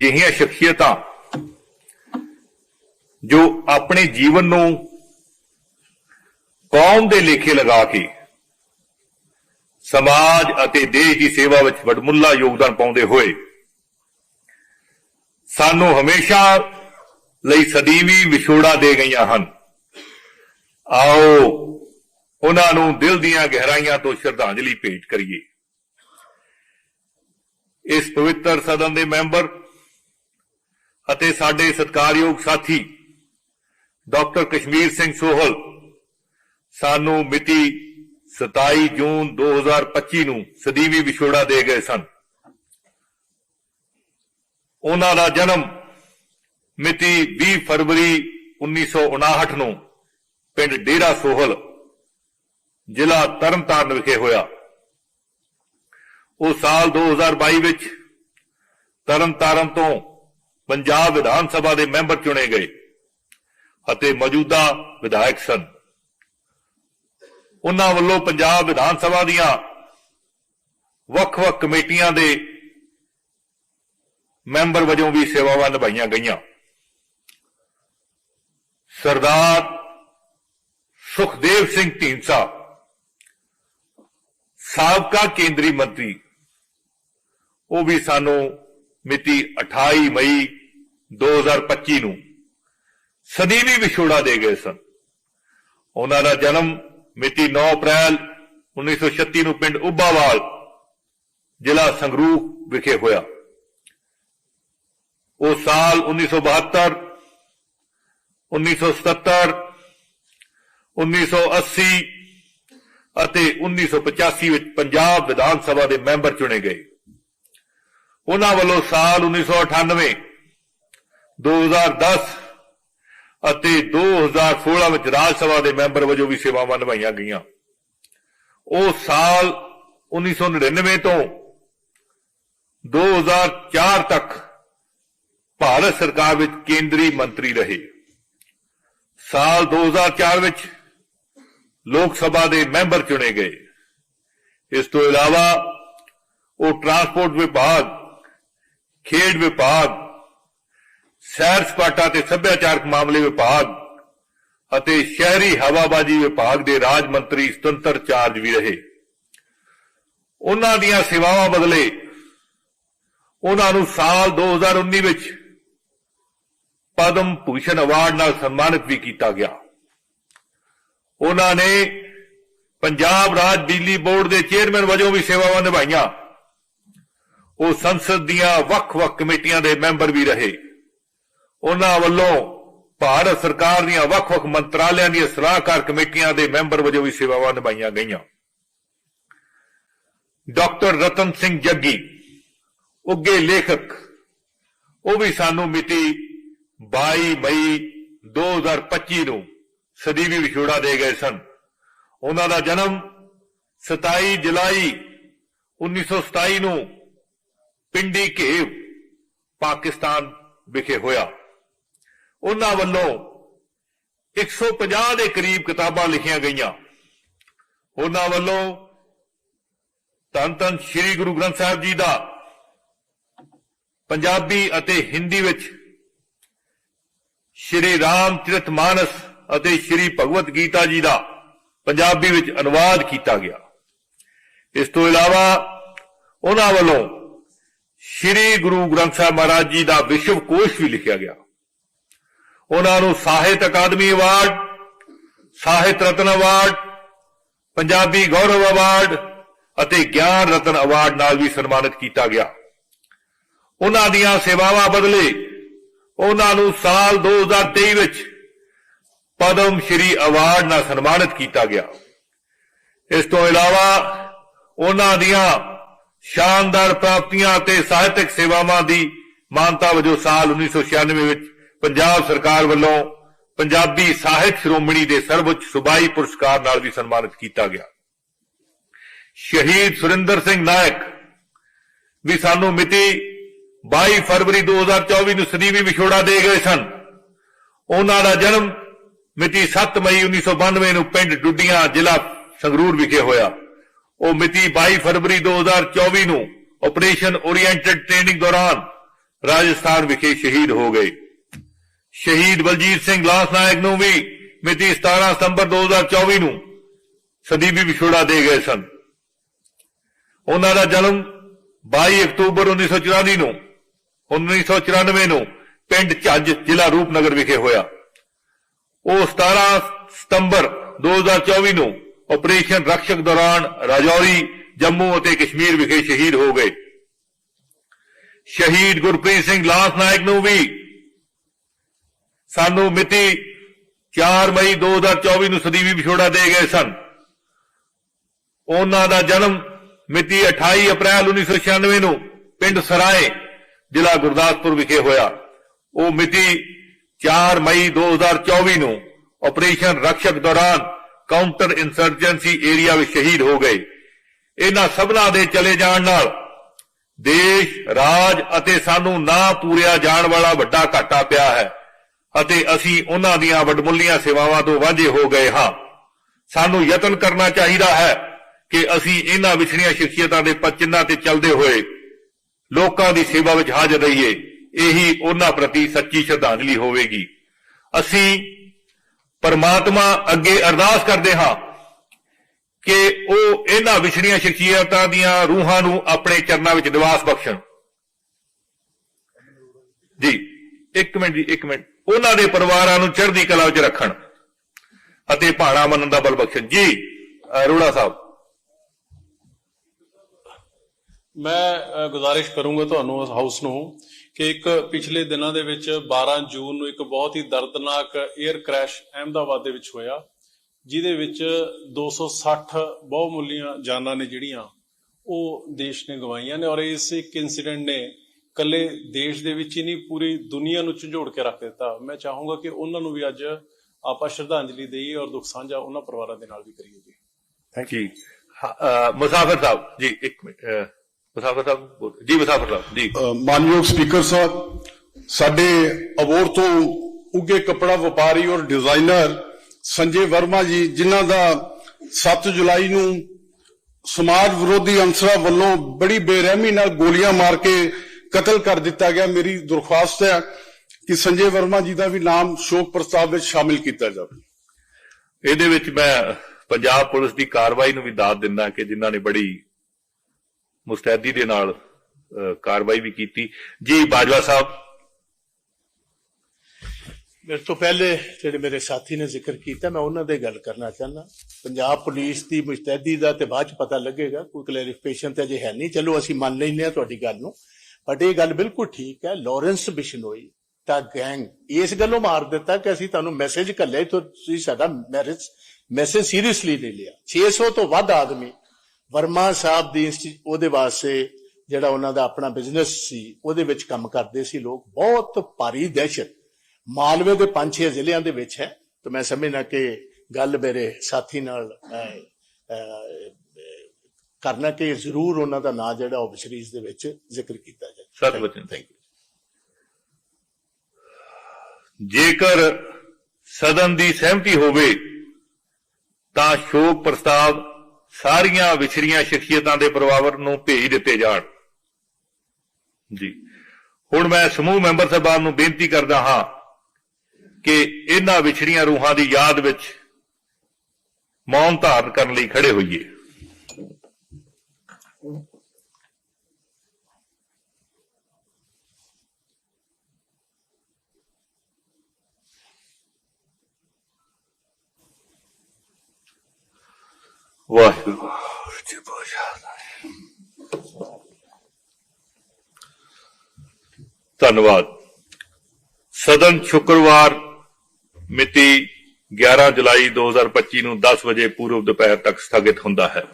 ਅਜਿਹੀਆਂ ਸ਼ਖਸੀਅਤਾਂ ਜੋ ਆਪਣੇ ਜੀਵਨ ਨੂੰ ਕੌਮ ਦੇ ਲੇਖੇ ਲਗਾ ਕੇ ਸਮਾਜ ਅਤੇ ਦੇਸ਼ ਦੀ ਸੇਵਾ ਵਿੱਚ ਵਡਮੁੱਲਾ ਯੋਗਦਾਨ ਪਾਉਂਦੇ ਹੋਏ ਸਾਨੂੰ ਹਮੇਸ਼ਾ ਲਈ ਸਦੀਵੀ ਵਿਛੋੜਾ ਦੇ ਗਈਆਂ ਹਨ। ਆਓ ਉਹਨਾਂ ਨੂੰ ਦਿਲ ਦੀਆਂ ਗਹਿਰਾਈਆਂ ਤੋਂ ਸ਼ਰਧਾਂਜਲੀ ਭੇਟ ਕਰੀਏ। ਇਸ ਪਵਿੱਤਰ ਸਦਨ ਦੇ ਮੈਂਬਰ ਅਤੇ ਸਾਡੇ ਸਤਿਕਾਰਯੋਗ ਸਾਥੀ, ਡਾਕਟਰ ਕਸ਼ਮੀਰ ਸਿੰਘ ਸੋਹਲ, ਸਾਨੂੰ ਮਿਤੀ 27 ਜੂਨ 2025 ਨੂੰ ਸਦੀਵੀ ਵਿਛੋੜਾ ਦੇ ਗਏ ਸਨ। ਉਹਨਾਂ ਦਾ ਜਨਮ ਮਿਤੀ 20 ਫਰਵਰੀ 1959 ਨੂੰ ਪਿੰਡ ਡੇਰਾ ਸੋਹਲ, ਜ਼ਿਲ੍ਹਾ ਤਰਨਤਾਰਨ ਵਿਖੇ ਹੋਇਆ। ਉਹ ਸਾਲ 2022 ਵਿੱਚ ਤਰਨਤਾਰਨ ਤੋਂ ਪੰਜਾਬ ਵਿਧਾਨ ਸਭਾ ਦੇ ਮੈਂਬਰ ਚੁਣੇ ਗਏ ਅਤੇ ਮੌਜੂਦਾ ਵਿਧਾਇਕ ਸਨ। ਉਹਨਾਂ ਵੱਲੋਂ ਪੰਜਾਬ ਵਿਧਾਨ ਸਭਾ ਦੀਆਂ ਵੱਖ-ਵੱਖ ਕਮੇਟੀਆਂ ਦੇ ਮੈਂਬਰ ਵਜੋਂ ਵੀ ਸੇਵਾਵਾਂ ਨਿਭਾਈਆਂ ਗਈਆਂ। ਸਰਦਾਰ ਸੁਖਦੇਵ ਸਿੰਘ ਢੀਂਡਸਾ, ਸਾਬਕਾ ਕੇਂਦਰੀ ਮੰਤਰੀ, ਉਹ ਵੀ ਸਾਨੂੰ ਮਿਤੀ 28 ਮਈ 2025 ਨੂੰ ਸਦੀਵੀ ਵਿਛੋੜਾ ਦੇ ਗਏ ਸਨ। ਉਹਨਾਂ ਦਾ ਜਨਮ ਮਿਤੀ 9 ਅਪ੍ਰੈਲ 1936 ਨੂੰ ਪਿੰਡ ਉੱਬਾਵਾਲ ਜ਼ਿਲ੍ਹਾ ਸੰਗਰੂਰ ਵਿਖੇ ਹੋਇਆ। ਉਹ ਸਾਲ 1972 1977 1980 ਅਤੇ 1985 ਵਿੱਚ ਪੰਜਾਬ ਵਿਧਾਨ ਸਭਾ ਦੇ ਮੈਂਬਰ ਚੁਣੇ ਗਏ। ਉਹਨਾਂ ਵੱਲੋਂ ਸਾਲ 1998 2010 ਅਤੇ 2016 ਵਿੱਚ ਰਾਜ ਸਭਾ ਦੇ ਮੈਂਬਰ ਵਜੋਂ ਵੀ ਸੇਵਾਵਾਂ ਨਿਭਾਈਆਂ ਗਈਆਂ। ਉਹ ਸਾਲ 1999 ਤੋਂ 2004 ਤੱਕ ਭਾਰਤ ਸਰਕਾਰ ਵਿੱਚ ਕੇਂਦਰੀ ਮੰਤਰੀ ਰਹੇ। ਸਾਲ 2004 ਵਿੱਚ ਲੋਕ ਸਭਾ ਦੇ ਮੈਂਬਰ ਚੁਣੇ ਗਏ। ਇਸ ਤੋਂ ਇਲਾਵਾ ਉਹ ਟਰਾਂਸਪੋਰਟ ਵਿਭਾਗ, ਖੇਡ ਵਿਭਾਗ ਸੈਰ ਸਪਾਟਾ ਤੇ ਸੱਭਿਆਚਾਰਕ ਮਾਮਲੇ ਵਿਭਾਗ ਅਤੇ ਸ਼ਹਿਰੀ ਹਵਾਬਾਜ਼ੀ ਵਿਭਾਗ ਦੇ ਰਾਜ ਮੰਤਰੀ ਸੁਤੰਤਰ ਚਾਰਜ ਵੀ ਰਹੇ। ਉਹਨਾਂ ਦੀਆਂ ਸੇਵਾਵਾਂ ਬਦਲੇ ਉਹਨਾਂ ਨੂੰ ਸਾਲ 2019 ਵਿੱਚ ਪਦਮ ਭੂਸ਼ਣ ਅਵਾਰਡ ਨਾਲ ਸਨਮਾਨਿਤ ਵੀ ਕੀਤਾ ਗਿਆ। ਉਹਨਾਂ ਨੇ ਪੰਜਾਬ ਰਾਜ ਬਿਜਲੀ ਬੋਰਡ ਦੇ ਚੇਅਰਮੈਨ ਵਜੋਂ ਵੀ ਸੇਵਾਵਾਂ ਨਿਭਾਈਆਂ। ਉਹ ਸੰਸਦ ਦੀਆਂ ਵੱਖ-ਵੱਖ ਕਮੇਟੀਆਂ ਦੇ ਮੈਂਬਰ ਵੀ ਰਹੇ। ਉਹਨਾਂ ਵੱਲੋਂ ਭਾਰਤ ਸਰਕਾਰ ਦੀਆਂ ਵੱਖ-ਵੱਖ ਮੰਤਰਾਲਿਆਂ ਦੀਆਂ ਸਲਾਹਕਾਰ ਕਮੇਟੀਆਂ ਦੇ ਮੈਂਬਰ ਵਜੋਂ ਵੀ ਸੇਵਾਵਾਂ ਨਿਭਾਈਆਂ ਗਈਆਂ। ਡਾਕਟਰ ਰਤਨ ਸਿੰਘ ਜੱਗੀ ਉੱਗੇ ਲੇਖਕ, ਉਹ ਵੀ ਸਾਨੂੰ ਮਿਤੀ 22 ਮਈ 2025 ਨੂੰ ਸਦੀਵੀ ਵਿਛੋੜਾ ਦੇ ਗਏ ਸਨ। ਉਹਨਾਂ ਦਾ ਜਨਮ 27 ਜੁਲਾਈ 1927 ਨੂੰ ਪਿੰਡੀ ਘੇਵ, ਪਾਕਿਸਤਾਨ ਵਿਖੇ ਹੋਇਆ। ਉਹਨਾਂ ਵੱਲੋਂ 150 ਦੇ ਕਰੀਬ ਕਿਤਾਬਾਂ ਲਿਖੀਆਂ ਗਈਆਂ। ਉਹਨਾਂ ਵੱਲੋਂ ਧੰਨ ਧੰਨ ਸ੍ਰੀ ਗੁਰੂ ਗ੍ਰੰਥ ਸਾਹਿਬ ਜੀ ਦਾ ਪੰਜਾਬੀ ਅਤੇ ਹਿੰਦੀ ਵਿੱਚ ਸ਼੍ਰੀ ਰਾਮ ਰਾਮਚਰਿਤ ਮਾਨਸ ਅਤੇ ਸ਼੍ਰੀ ਭਗਵਤ ਗੀਤਾ ਜੀ ਦਾ ਪੰਜਾਬੀ ਵਿੱਚ ਅਨੁਵਾਦ ਕੀਤਾ ਗਿਆ। ਇਸ ਤੋਂ ਇਲਾਵਾ ਉਹਨਾਂ ਵੱਲੋਂ ਸ਼੍ਰੀ ਗੁਰੂ ਗ੍ਰੰਥ ਸਾਹਿਬ ਮਹਾਰਾਜ ਜੀ ਦਾ ਵਿਸ਼ਵ ਕੋਸ਼ ਵੀ ਲਿਖਿਆ ਗਿਆ। ਉਹਨਾਂ ਨੂੰ Sahit Akademi award, Sahit Ratan award, Punjabi Gaurav award ਅਤੇ ਗਿਆਨ ਰਤਨ ਅਵਾਰਡ ਨਾਲ ਵੀ ਸਨਮਾਨਿਤ ਕੀਤਾ ਗਿਆ। ਉਹਨਾਂ ਦੀਆਂ ਸੇਵਾਵਾਂ ਬਦਲੇ ਉਹਨਾਂ ਨੂੰ ਸਾਲ 2023 ਵਿੱਚ ਪਦਮ ਸ਼੍ਰੀ ਅਵਾਰਡ ਨਾਲ ਸਨਮਾਨਿਤ ਕੀਤਾ ਗਿਆ। ਇਸ ਤੋਂ ਇਲਾਵਾ ਉਹਨਾਂ ਦੀਆਂ ਸ਼ਾਨਦਾਰ ਪ੍ਰਾਪਤੀਆਂ ਅਤੇ ਸਾਹਿਤਕ ਸੇਵਾਵਾਂ ਦੀ ਮਾਨਤਾ ਵਜੋਂ ਸਾਲ 1996 ਵਿੱਚ ਪੰਜਾਬ ਸਰਕਾਰ ਵੱਲੋਂ ਪੰਜਾਬੀ ਸਾਹਿਤ ਸ਼੍ਰੋਮਣੀ ਦੇ ਸਰਵਉੱਚ ਸੁਬਾਈ ਪੁਰਸਕਾਰ ਨਾਲ ਵੀ ਸਨਮਾਨਿਤ ਕੀਤਾ ਗਿਆ। ਸ਼ਹੀਦ ਸੁਰਿੰਦਰ ਸਿੰਘ ਨਾਇਕ ਵੀ ਸਾਨੂੰ ਮਿਤੀ 22 ਫਰਵਰੀ 2024 ਨੂੰ ਸਦੀਵੀ ਵਿਛੋੜਾ ਦੇ ਗਏ ਸਨ। ਉਹਨਾਂ ਦਾ ਜਨਮ ਮਿਤੀ 7 ਮਈ 1992 ਨੂੰ ਪਿੰਡ ਡੁੱਡੀਆਂ ਜ਼ਿਲ੍ਹਾ ਸੰਗਰੂਰ ਵਿਖੇ ਹੋਇਆ। ਉਹ ਮਿਤੀ 22 ਫਰਵਰੀ 2024 ਨੂੰ ਆਪਰੇਸ਼ਨ ਓਰੀਐਂਟਡ ਟ੍ਰੇਨਿੰਗ ਦੌਰਾਨ ਰਾਜਸਥਾਨ ਵਿਖੇ ਸ਼ਹੀਦ ਹੋ ਗਏ। ਸ਼ਹੀਦ ਬਲਜੀਤ ਸਿੰਘ ਲਾਂਸ ਨਾਇਕ ਨੂੰ ਵੀ ਮਿਤੀ 17 ਸਤੰਬਰ 2024 ਨੂੰ ਸਦੀਵੀ ਵਿਛੋੜਾ ਦੇ ਗਏ ਸਨ। ਉਹਨਾਂ ਦਾ ਜਨਮ 22 ਅਕਤੂਬਰ 1994 ਨੂੰ 1994 ਨੂੰ ਪਿੰਡ ਝੱਜ ਜ਼ਿਲ੍ਹਾ ਰੂਪਨਗਰ ਵਿਖੇ ਹੋਇਆ। ਉਹ 17 ਸਤੰਬਰ 2024 ਨੂੰ ਆਪਰੇਸ਼ਨ ਰਕਸ਼ਕ ਦੌਰਾਨ ਰਾਜੌਰੀ, ਜੰਮੂ ਅਤੇ ਕਸ਼ਮੀਰ ਵਿਖੇ ਸ਼ਹੀਦ ਹੋ ਗਏ। ਸ਼ਹੀਦ ਗੁਰਪ੍ਰੀਤ ਸਿੰਘ ਲਾਸ ਨਾਇਕ ਨੂੰ ਵੀ ਸਾਨੂੰ ਮਿਤੀ 4 ਮਈ 2024 ਨੂੰ ਸਦੀਵੀ ਵਿਛੋੜਾ ਦੇ ਗਏ ਸਨ। ਉਹਨਾਂ ਦਾ ਜਨਮ ਮਿਤੀ 28 ਅਪ੍ਰੈਲ 1996 ਨੂੰ ਪਿੰਡ ਸਰਾਏ, ਜ਼ਿਲ੍ਹਾ ਗੁਰਦਾਸਪੁਰ ਵਿਖੇ ਹੋਇਆ। ਉਹ ਮਿਤੀ 4 ਮਈ 2024 ਨੂੰ ਆਪਰੇਸ਼ਨ ਰਕਸ਼ਕ ਦੌਰਾਨ ਕਾਊਂਟਰ ਇਨਸਰਜੈਂਸੀ ਏਰੀਆ ਵਿੱਚ ਸ਼ਹੀਦ ਹੋ ਗਏ। ਇਹਨਾਂ ਸਭਨਾਂ ਦੇ ਚਲੇ ਜਾਣ ਨਾਲ ਦੇਸ਼, ਰਾਜ ਅਤੇ ਸਾਨੂੰ ਨਾ ਪੂਰਿਆ ਜਾਣ ਵਾਲਾ ਵੱਡਾ ਘਾਟਾ ਪਿਆ ਹੈ। ਅਤੇ ਅਸੀਂ ਉਹਨਾਂ ਦੀਆਂ ਵਡਮੁੱਲੀਆਂ ਸੇਵਾਵਾਂ ਤੋਂ ਵਾਂਝੇ ਹੋ ਗਏ ਹਾਂ। ਸਾਨੂੰ ਯਤਨ ਕਰਨਾ ਚਾਹੀਦਾ ਹੈ ਕਿ ਅਸੀਂ ਇਹਨਾਂ ਵਿਛੜੀਆਂ ਸ਼ਖਸੀਅਤਾਂ ਦੇ ਪਚਿੰਨਾਂ ਤੇ ਚੱਲਦੇ ਹੋਏ ਲੋਕਾਂ ਦੀ ਸੇਵਾ ਵਿੱਚ ਹਾਜ਼ਰ ਰਹੀਏ। ਇਹੀ ਉਹਨਾਂ ਪ੍ਰਤੀ ਸੱਚੀ ਸ਼ਰਧਾਂਜਲੀ ਹੋਵੇਗੀ। ਅਸੀਂ ਪਰਮਾਤਮਾ ਅੱਗੇ ਅਰਦਾਸ ਕਰਦੇ ਹਾਂ ਕਿ ਉਹ ਇਹਨਾਂ ਵਿਛੜੀਆਂ ਸ਼ਖਸੀਅਤਾਂ ਦੀਆਂ ਰੂਹਾਂ ਨੂੰ ਆਪਣੇ ਚਰਨਾਂ ਵਿੱਚ ਨਿਵਾਸ ਬਖਸ਼ਣ। ਜੀ, ਇੱਕ ਮਿੰਟ ਜੀ, ਇੱਕ ਮਿੰਟ। ਉਹਨਾਂ ਦੇ ਪਰਿਵਾਰਾਂ ਨੂੰ ਚੜ੍ਹਦੀ ਕਲਾ ਵਿੱਚ ਰੱਖਣ। ਅਤੇ ਭਾਣਾ ਮੰਨਣ ਦਾ ਬਲ ਬਖਸ਼ਣ। ਜੀ ਅਰੋੜਾ ਸਾਹਿਬ। ਮੈਂ ਗੁਜ਼ਾਰਿਸ਼ ਕਰੂੰਗਾ ਤੁਹਾਨੂੰ ਹਾਊਸ ਨੂੰ ਕਿ ਇੱਕ ਪਿਛਲੇ ਦਿਨਾਂ ਦੇ ਵਿੱਚ 12 ਜੂਨ ਨੂੰ ਇੱਕ ਬਹੁਤ ਹੀ ਦਰਦਨਾਕ 에ਅਰ ਕ੍ਰੈਸ਼ ਅਹਿਮਦਾਬਾਦ ਦੇ ਵਿੱਚ ਹੋਇਆ, ਜਿਹਦੇ ਵਿੱਚ 260 ਬਹੁਮੁੱਲੀਆਂ ਜਾਨਾਂ ਨੇ ਜਿਹੜੀਆਂ ਉਹ ਦੇਸ਼ ਨੇ ਗਵਾਈਆਂ ਨੇ ਔਰ ਇਸ ਇੱਕ ਇਨਸੀਡੈਂਟ ਨੇ ਕੱਲੇ ਦੇਸ਼ ਦੇ ਵਿੱਚ ਹੀ ਨਹੀਂ ਪੂਰੀ ਦੁਨੀਆ ਨੂੰ ਝੰਜੋੜ ਕੇ ਰੱਖ ਦਿੱਤਾ। ਮੈਂ ਚਾਹੂੰਗਾ ਕਿ ਉਹਨਾਂ ਨੂੰ ਵੀ ਅੱਜ ਆਪਾਂ ਸ਼ਰਧਾਂਜਲੀ ਦੇਈਏ ਔਰ ਦੁੱਖ ਸਾਂਝਾ ਉਹਨਾਂ ਪਰਿਵਾਰਾਂ ਦੇ ਨਾਲ ਵੀ ਕਰੀਏ ਜੀ। ਥੈਂਕ ਯੂ ਮੁਸਾਫਰ ਸਾਹਿਬ ਜੀ ਇੱਕ ਮੁਸਾਫਰ ਸਾਹਿਬ ਜੀ ਮੁਸਾਫਰ ਸਾਹਿਬ ਜੀ। ਮਾਨਯੋਗ ਸਪੀਕਰ ਸਾਹਿਬ ਸਾਡੇ ਅਬੋਰ ਤੋਂ ਉੱਗੇ ਕੱਪੜਾ ਵਪਾਰੀ ਔਰ ਡਿਜ਼ਾਈਨਰ ਸੰਜੇ ਵਰਮਾ ਜੀ ਜਿਨ੍ਹਾਂ ਦਾ 7 ਜੁਲਾਈ ਨੂੰ ਸਮਾਜ ਵਿਰੋਧੀ ਅੰਸਰਾਂ ਵੱਲੋਂ ਬੜੀ ਬੇਰਹਿਮੀ ਨਾਲ ਗੋਲੀਆਂ ਮਾਰ ਕੇ ਕਤਲ ਕਰ ਦਿੱਤਾ ਗਿਆ। ਮੇਰੀ ਦਰਖਾਸਤ ਹੈ ਕਿ ਸੰਜੇ ਵਰਮਾ ਜੀ ਦਾ ਵੀ ਨਾਮ ਸ਼ੋਕ ਪ੍ਰਸਤਾਵ ਵਿੱਚ ਸ਼ਾਮਿਲ ਕੀਤਾ ਜਾਵੇ। ਇਹਦੇ ਵਿੱਚ ਮੈਂ ਪੰਜਾਬ ਪੁਲਿਸ ਦੀ ਕਾਰਵਾਈ ਨੂੰ ਵੀ ਦਾਦ ਦਿੰਦਾ ਕਿ ਜਿਨ੍ਹਾਂ ਨੇ ਬੜੀ ਮੁਸਤੈਦੀ ਦੇ ਨਾਲ ਕਾਰਵਾਈ ਵੀ ਕੀਤੀ। ਜੀ ਬਾਜਵਾ ਸਾਹਿਬ। ਮੇਰੇ ਤੋਂ ਪਹਿਲੇ ਜਿਹੜੇ ਮੇਰੇ ਸਾਥੀ ਨੇ ਜ਼ਿਕਰ ਕੀਤਾ ਮੈਂ ਉਹਨਾਂ ਦੇ ਗੱਲ ਕਰਨਾ ਚਾਹੁੰਦਾ। ਪੰਜਾਬ ਪੁਲਿਸ ਦੀ ਮੁਸਤੈਦੀ ਦਾ ਤੇ ਬਾਅਦ ਚ ਪਤਾ ਲੱਗੇਗਾ। ਕੋਈ ਕਲੈਰੀਫਿਕੇਸ਼ਨ ਤੇ ਅਜੇ ਹੈ ਨਹੀਂ। ਚਲੋ ਅਸੀਂ ਮੰਨ ਲੈਂਦੇ ਹਾਂ ਤੁਹਾਡੀ ਗੱਲ ਨੂੰ। ਬਟ ਇਹ ਗੱਲ ਬਿਲਕੁਲ ਠੀਕ ਹੈ ਲਾਰੈਂਸ ਬਿਸ਼ਨੋਈ ਦਾ ਗੈਂਗ ਇਸ ਗੱਲੋਂ ਮਾਰ ਦਿੱਤਾ ਕਿ ਅਸੀਂ ਤੁਹਾਨੂੰ ਮੈਸੇਜ ਕੱਲੇ ਤੁਸੀਂ ਸਾਡਾ ਮੈਰਿਜ ਮੈਸੇਜ ਸੀਰੀਅਸਲੀ ਨਹੀਂ ਲਿਆ। 600 ਤੋਂ ਵੱਧ ਆਦਮੀ ਵਰਮਾ ਸਾਹਿਬ ਦੀ ਉਹਦੇ ਵਾਸਤੇ ਜਿਹੜਾ ਉਹਨਾਂ ਦਾ ਆਪਣਾ ਬਿਜ਼ਨਸ ਸੀ, ਉਹਦੇ ਵਿੱਚ ਕੰਮ ਕਰਦੇ ਸੀ ਲੋਕ। ਬਹੁਤ ਭਾਰੀ ਦਹਿਸ਼ਤ। ਮਾਲਵੇ ਦੇ ਪੰਜ ਛੇ ਜ਼ਿਲ੍ਹਿਆਂ ਦੇ ਵਿੱਚ ਹੈ। ਤੇ ਮੈਂ ਸਮਝਣਾ ਕਿ ਗੱਲ ਮੇਰੇ ਸਾਥੀ ਨਾਲ ਕਰਨਾ ਕਿ ਜ਼ਰੂਰ ਉਹਨਾਂ ਦਾ ਨਾਂ ਜਿਹੜਾ ਉਹ ਸੀਰੀਜ਼ ਦੇ ਵਿੱਚ ਜ਼ਿਕਰ ਕੀਤਾ ਜਾਏ। ਸਤ ਬਚਨ ਥੈਂਕ ਯੂ ਜੇਕਰ ਸਦਨ ਦੀ ਸਹਿਮਤੀ ਹੋਵੇ ਤਾਂ ਸ਼ੋਕ ਪ੍ਰਸਤਾਵ ਸਾਰੀਆਂ ਵਿਛੜੀਆਂ ਸ਼ਖਸੀਅਤਾਂ ਦੇ ਪਰਿਵਾਰ ਨੂੰ ਭੇਜ ਦਿੱਤੇ ਜਾਣ। ਜੀ। ਹੁਣ ਮੈਂ ਸਮੂਹ ਮੈਂਬਰ ਸਾਹਿਬਾਨ ਨੂੰ ਬੇਨਤੀ ਕਰਦਾ ਹਾਂ ਕਿ ਇਹਨਾਂ ਵਿਛੜੀਆਂ ਰੂਹਾਂ ਦੀ ਯਾਦ ਵਿੱਚ ਮੌਨ ਧਾਰਨ ਕਰਨ ਲਈ ਖੜੇ ਹੋਈਏ। ਵਾਹਿਗੁਰੂ ਜੀ ਬੋਝਾ ਧੰਨਵਾਦ। ਸਦਨ ਸ਼ੁੱਕਰਵਾਰ ਮਿਤੀ 11 ਜੁਲਾਈ 2025 ਨੂੰ 10 ਵਜੇ ਪੂਰਬ ਦੁਪਹਿਰ ਤੱਕ ਸਥਗਿਤ ਹੁੰਦਾ ਹੈ।